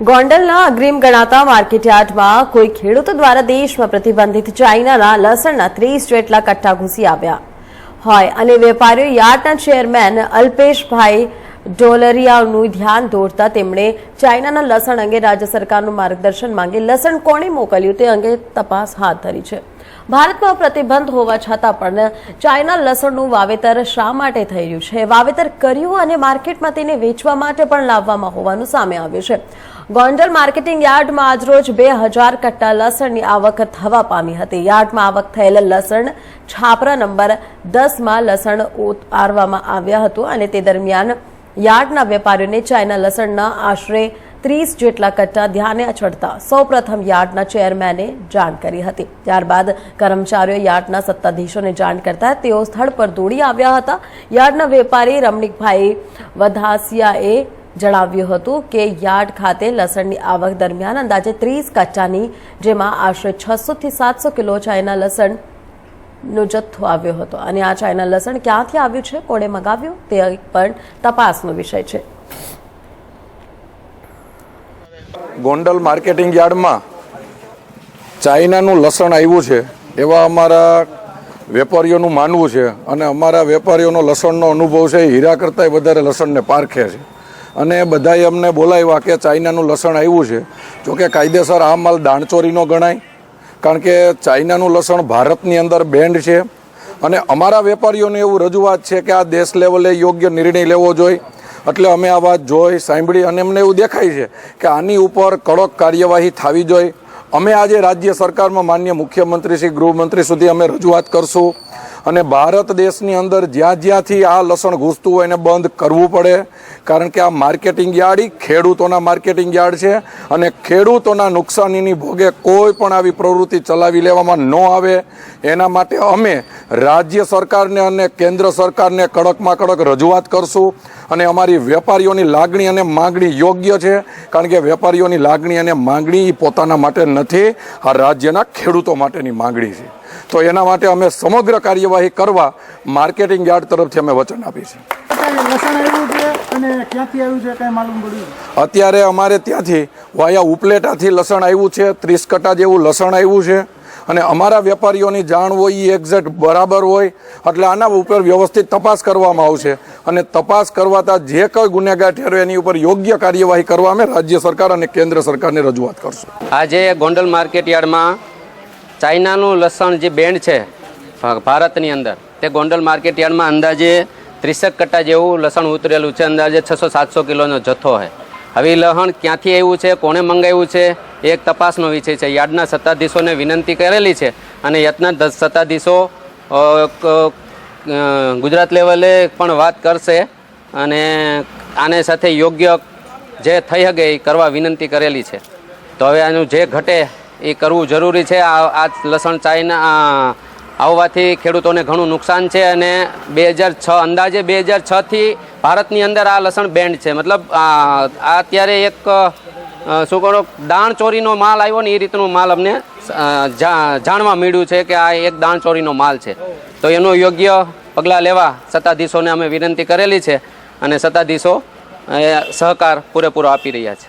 ગોંડલના અગ્રીમ ગણાતા માર્કેટયાર્ડમાં કોઈ ખેડૂતો દ્વારા દેશમાં પ્રતિબંધિત ચાઇનાના લસણના ત્રીસ જેટલા કટ્ટા ઘૂસી આવ્યા. હોય, અને વેપારીઓ યાર્ડના ચેરમેન અલ્પેશભાઈ ડોલરિયાનું ધ્યાન દોરતા તેમણે ચાઇનાના લસણ અંગે રાજ્ય સરકારનું માર્ગદર્શન માંગે લસણ કોણે મોકલ્યું તે અંગે તપાસ હાથ ધરી છે. ભારતમાં પ્રતિબંધ હોવા છતાં પણ ચાઇના લસણનું વાવેતર શા માટે થઈ રહ્યું છે? વાવેતર કર્યું અને માર્કેટમાં તેને વેચવા માટે પણ લાવવામાં હોવાનું સામે આવ્યું છે. ગોંડલ માર્કેટિંગ યાર્ડમાં આજરોજ બે હજાર કટ્ટા લસણની આવક થવા પામી હતી. યાર્ડમાં આવક થયેલ લસણ છાપરા નંબર દસમાં લસણ ઉતારવામાં આવ્યા હતું અને તે દરમિયાન યાર્ડના વેપારીઓને ચાઇના લસણના આશરે ત્રીસ જેટલા કટ્ટા ધ્યાને ચડતા સૌપ્રથમ યાર્ડના ચેરમેને જાણ કરી હતી. ત્યારબાદ કર્મચારીઓ યાર્ડના સત્તાધીશોને જાણ કરતા તેઓ સ્થળ પર દોડી આવ્યા હતા. યાર્ડના વેપારી રમણીકભાઈ વધાસિયાએ જણાવ્યું હતું કે યાર્ડ ખાતે લસણની આવક દરમિયાન અંદાજે ત્રીસ કચ્ચાની, જેમાં આશરે છસો થી સાતસો કિલો ચાઇના લસણ નો જથ્થો આવ્યો હતો. અને આ ચાઇના લસણ ક્યાંથી આવ્યું છે? કોણે મગાવ્યું? તે પણ તપાસનો વિષય છે. ગોંડલ માર્કેટિંગ યાર્ડમાં ચાઇનાનું લસણ આવ્યું છે, એવા અમારા વેપારીઓનું માનવું છે. અને અમારા વેપારીઓનો લસણનો અનુભવ છે હીરા કરતાંય વધારે લસણને પારખે છે. અને બધાએ અમને બોલાવ્યા કે ચાઇનાનું લસણ આવ્યું છે. જોકે કાયદેસર આ માલ દાણચોરીનો ગણાય. કારણ કે ચાઇનાનું લસણ ભારતની અંદર બેન્ડ છે. અને અમારા વેપારીઓને એવું રજૂઆત છે કે આ દેશ લેવલે યોગ્ય નિર્ણય લેવો જોઈએ. એટલે અમે આ વાત જોઈ, સાંભળી અને અમને એવું દેખાય છે કે આની ઉપર કડક કાર્યવાહી થવી જોઈએ. અમે આજે રાજ્ય સરકારમાં માન્ય મુખ્યમંત્રી શ્રી ગૃહમંત્રી સુધી અમે રજૂઆત કરશું. અને ભારત દેશની અંદર જ્યાં જ્યાંથી આ લસણ ઘૂસતું હોય એને બંધ કરવું પડે. કારણ કે આ માર્કેટિંગ યાર્ડ ખેડૂતોના માર્કેટિંગ યાર્ડ છે અને ખેડૂતોના નુકસાનીની ભોગે કોઈ પણ આવી પ્રવૃત્તિ ચલાવી લેવામાં ન આવે. એના માટે અમે રાજ્ય સરકારને અને કેન્દ્ર સરકારને કડકમાં કડક રજૂઆત કરશું અને અમારી વેપારીઓની લાગણી અને માંગણી યોગ્ય છે કારણ કે વેપારીઓની લાગણી અને માંગણી પોતાના માટે નથી આ રાજ્યના ખેડૂતો માટેની માંગણી છે. તો એના માટે અમે સમગ્ર કાર્યવાહી કરવા માર્કેટિંગ યાર્ડ તરફથી અમે વચન આપી છે અત્યારે લસણ આવ્યું છે અને ક્યાંથી આવ્યું છે કઈ માલુમ પડ્યું અત્યારે અમારે ત્યાંથી વાયા ઉપલેટાથી લસણ આવ્યું છે ત્રીસ કટા જેવું લસણ આવ્યું છે. અને અમારા વેપારીઓની જાણ હોય એ એક્ઝેક્ટ બરાબર હોય, એટલે આના ઉપર વ્યવસ્થિત તપાસ કરવામાં આવશે. અને તપાસ કરવાતા જે કોઈ ગુનેગાર ઠેરવે એની ઉપર યોગ્ય કાર્યવાહી કરવા અમે રાજ્ય સરકાર અને કેન્દ્ર સરકારને રજૂઆત કરશું. આજે ગોંડલ માર્કેટ યાર્ડમાં ચાઇનાનું લસણ જે બેન્ડ છે ભારતની અંદર, તે ગોંડલ માર્કેટ યાર્ડમાં અંદાજે ત્રીસેક કટ્ટા જેવું લસણ ઉતરેલું છે. અંદાજે છસો સાતસો કિલોનો જથ્થો છે હવે એ લસણ ક્યાંથી આવ્યું છે, કોણે મંગાવ્યું છે એક તપાસનો વિષય છે. યાર્ડના સત્તાધીશોને વિનંતી કરેલી છે અને યાર્ડના સત્તાધીશો ગુજરાત લેવલે પણ વાત કરશે અને આને સાથે યોગ્ય જે થઈ શકે એ કરવા વિનંતી કરેલી છે. તો હવે આનું જે ઘટે એ કરવું જરૂરી છે. આ આ લસણ ચાઇના આવવાથી ખેડૂતોને ઘણું નુકસાન છે અને બે હજાર છ, અંદાજે બે હજાર છથી ભારતની અંદર આ લસણ બેન્ડ છે. મતલબ, આ અત્યારે એક શું કહો, દાણ ચોરીનો માલ આવ્યો ને એ રીતનો માલ અમને જાણવા મળ્યું છે કે આ એક દાણ ચોરીનો માલ છે. તો એનું યોગ્ય પગલાં લેવા સત્તાધીશોને અમે વિનંતી કરેલી છે અને સત્તાધીશો સહકાર પૂરેપૂરો આપી રહ્યા છે.